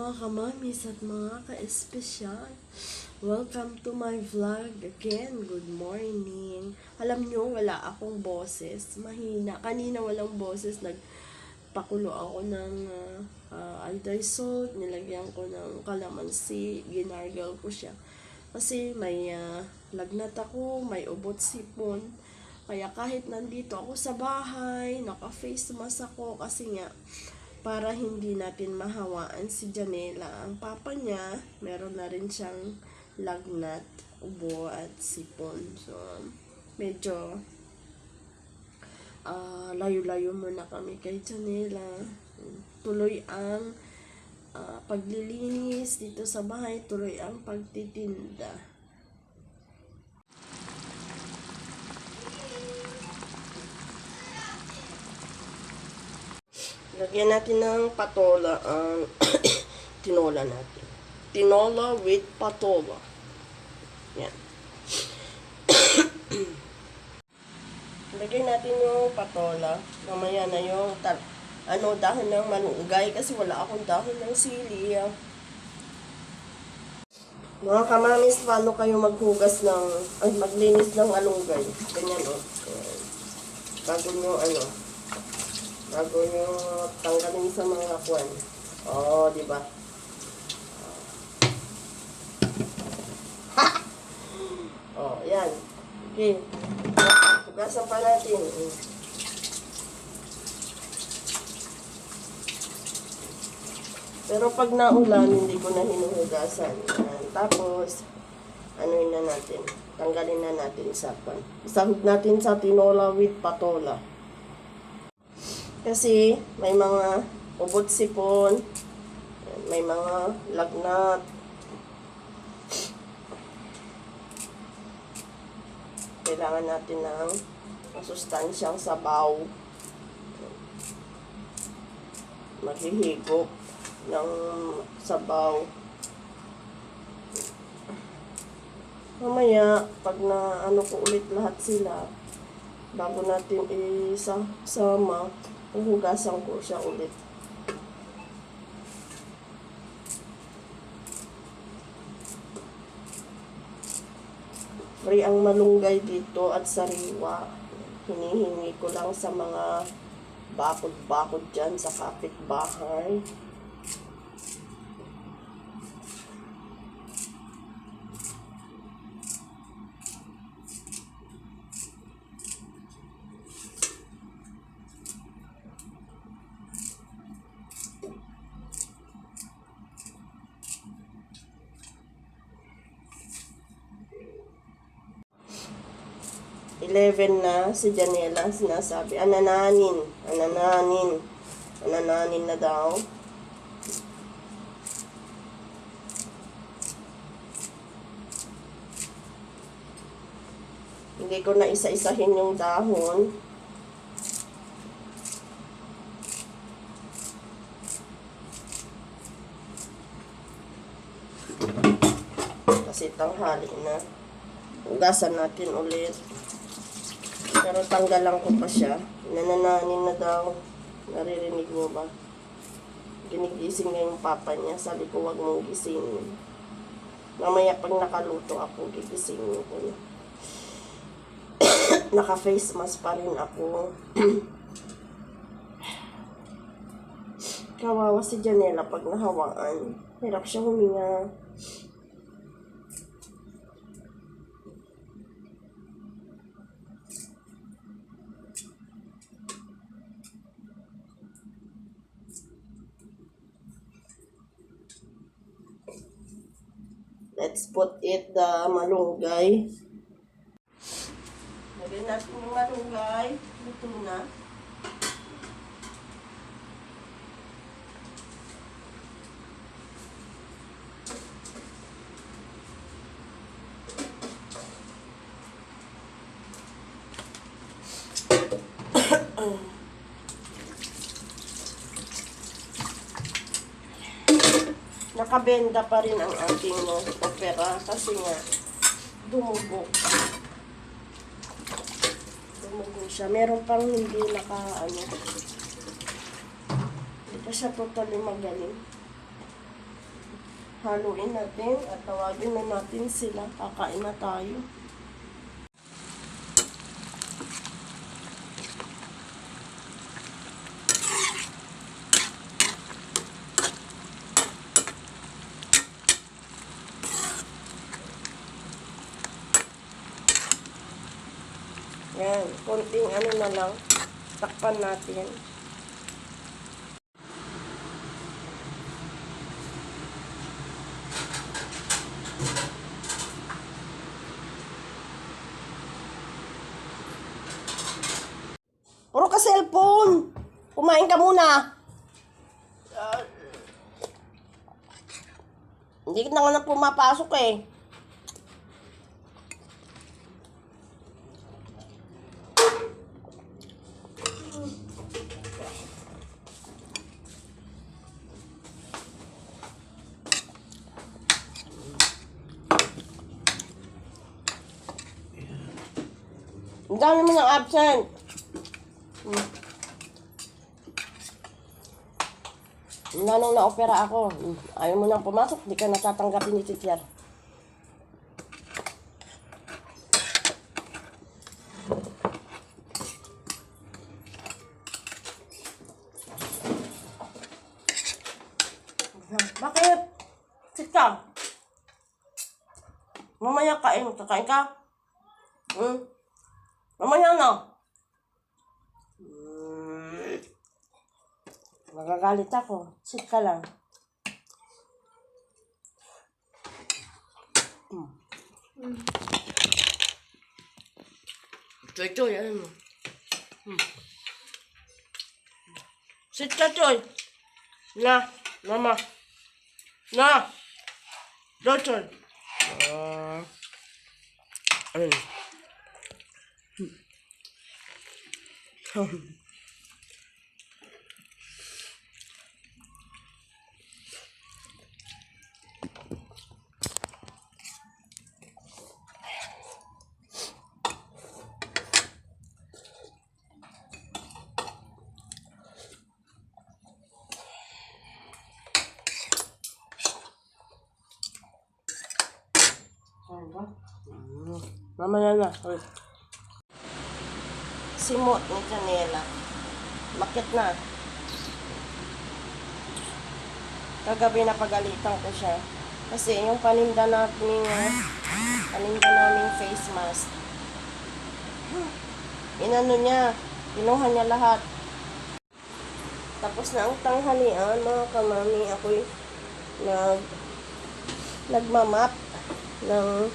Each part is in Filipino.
Mga kamamis at mga ka-espesyal, welcome to my vlog again. Good morning. Alam nyo, wala akong boses. Mahina. Kanina walang boses. Nagpakulo ako ng uh, uh, alday salt. Nilagyan ko ng kalamansi. Ginargal ko siya. Kasi may ah, lagnat ako, may ubot sipon. Kaya kahit nandito ako sa bahay, naka-face mask ako kasi nga para hindi natin mahawaan si Janela. Ang papa niya, meron na rin siyang lagnat, ubo at sipon. So, medyo ah, layo-layo muna kami kay Janela. Tuloy ang ah, paglilinis dito sa bahay, tuloy ang pagtitinda. Lagyan natin ng patola ang tinola natin. Tinola with patola. Yan. Lagyan natin yung patola. Mamaya na yung ano, dahon ng malunggay kasi wala akong dahon ng sili. ah. Mga kamamis, paano kayo maghugas ng, ay, maglinis ng malunggay? Ganyan, o. Oh. Bago nyo, ano, bago nyo tanggalin sa mga kwan. Oo, oh, di ba? oh, yan. Okay. Hugasan pa natin. Pero pag naulan, hindi ko na hinuhugasan. Yan. Tapos, ano na natin? Tanggalin na natin sa kwan. Isahog natin sa tinola with patola. Kasi may mga ubot sipon, may mga lagnat. Kailangan natin ng masustansyang sabaw. Maghihigop ng sabaw. Mamaya, pag na ano ko ulit lahat sila, bago natin isama, hugasan ko siya ulit. Free ang malunggay dito at sariwa. Hinihingi ko lang sa mga bakod-bakod dyan sa kapitbahay. Eleven na si Janela sinasabi, anananin, anananin, anananin na daw. Hindi ko na isa-isahin yung dahon. Kasi tanghali na. Hugasan natin ulit. Pero tanggalan ko pa siya. Nanananin na daw. Naririnig mo ba? Ginigising na yung papa niya. Sabi ko, wag mong gisingin. Mamaya pag nakaluto ako, gigisingin ko na. Naka-face mask pa rin ako. Kawawa si Janela pag nahawaan. Hirap siya huminga. Let's put it the malunggay. Lagyan natin yung malunggay. Luto na. Nakabenda pa rin ang ating uh, opera kasi nga dumugo. Dumugo siya. Meron pang hindi naka ano. Hindi pa siya totally magaling. haluin natin at tawagin na natin sila. Kakain na tayo. Yan, konting ano na lang, takpan natin. Puro ka cellphone! Kumain ka muna! Ah, hindi na nga pumapasok eh. Dami mo ng absent. Hmm. Nanong na-opera ako. Ayaw mo nang pumasok, di ka natatanggapin ni teacher. Bakit? Sit ka. Mamaya kain. Kakain ka? Hmm? Mamaya na. Hmm. Magagalit ako. Sit ka lang. Hmm. Choy, choy, ano mo? Hmm. Sit ka, choy. Na, mama. Na. Do, choy. Ah. ayun. Ano Mm. Mamaya na. Uy. Simot ni Canela. Bakit na? Kagabi na pagalitan ko siya. Kasi yung paninda namin, paninda namin face mask. Inano niya, kinuha niya lahat. Tapos na ang tanghalian, mga kamami, ako'y nag, nagmamap ng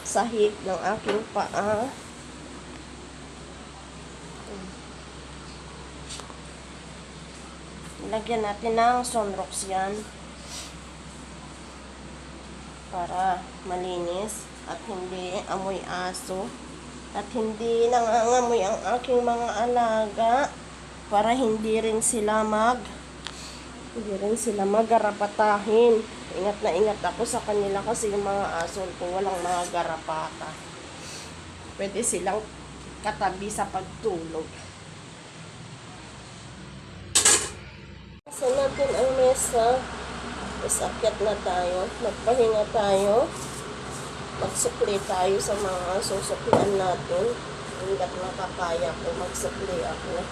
sahig ng aking paa. Lagyan natin ng sunrox yan para malinis at hindi amoy aso at hindi nangangamoy ang aking mga alaga para hindi rin sila mag hindi rin sila magarapatahin. Ingat na ingat ako sa kanila kasi yung mga aso ko walang mga garapata. Pwede silang katabi sa pagtulog. Sa natin ang mesa, akyat na tayo, magpahinga tayo, magsukli tayo sa mga susuklian natin. Hanggat nakakaya ko, magsukli ako.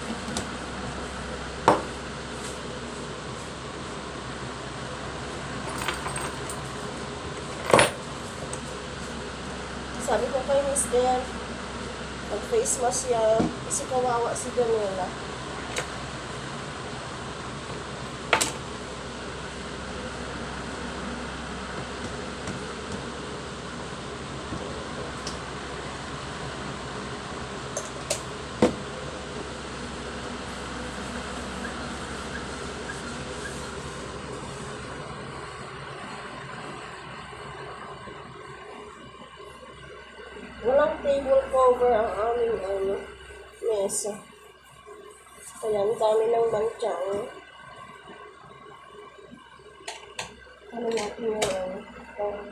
Sabi ko kay Mister, mag-face mask siya kasi kawawa si Daniela. Walang table cover ang aming ano, mesa. Kaya ang dami ng manchang. Ano natin yung ano, pang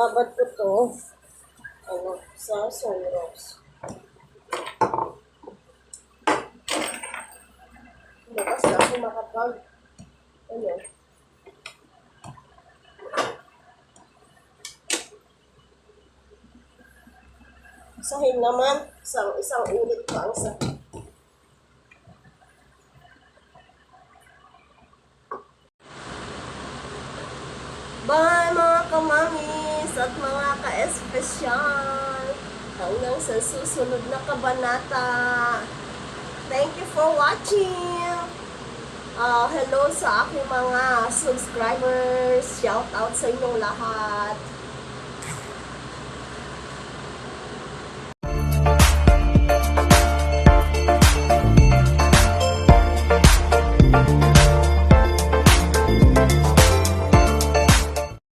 Babad ko to. Ano, sa sunrose. Bukas na ako makapag. Ano? Sahig naman, isang, isang ulit pa ang sahig. Bye mga kamamis at mga ka-espesyal. Hanggang sa susunod na kabanata. Thank you for watching. Ah, hello sa aking mga subscribers. Shout out sa inyong lahat.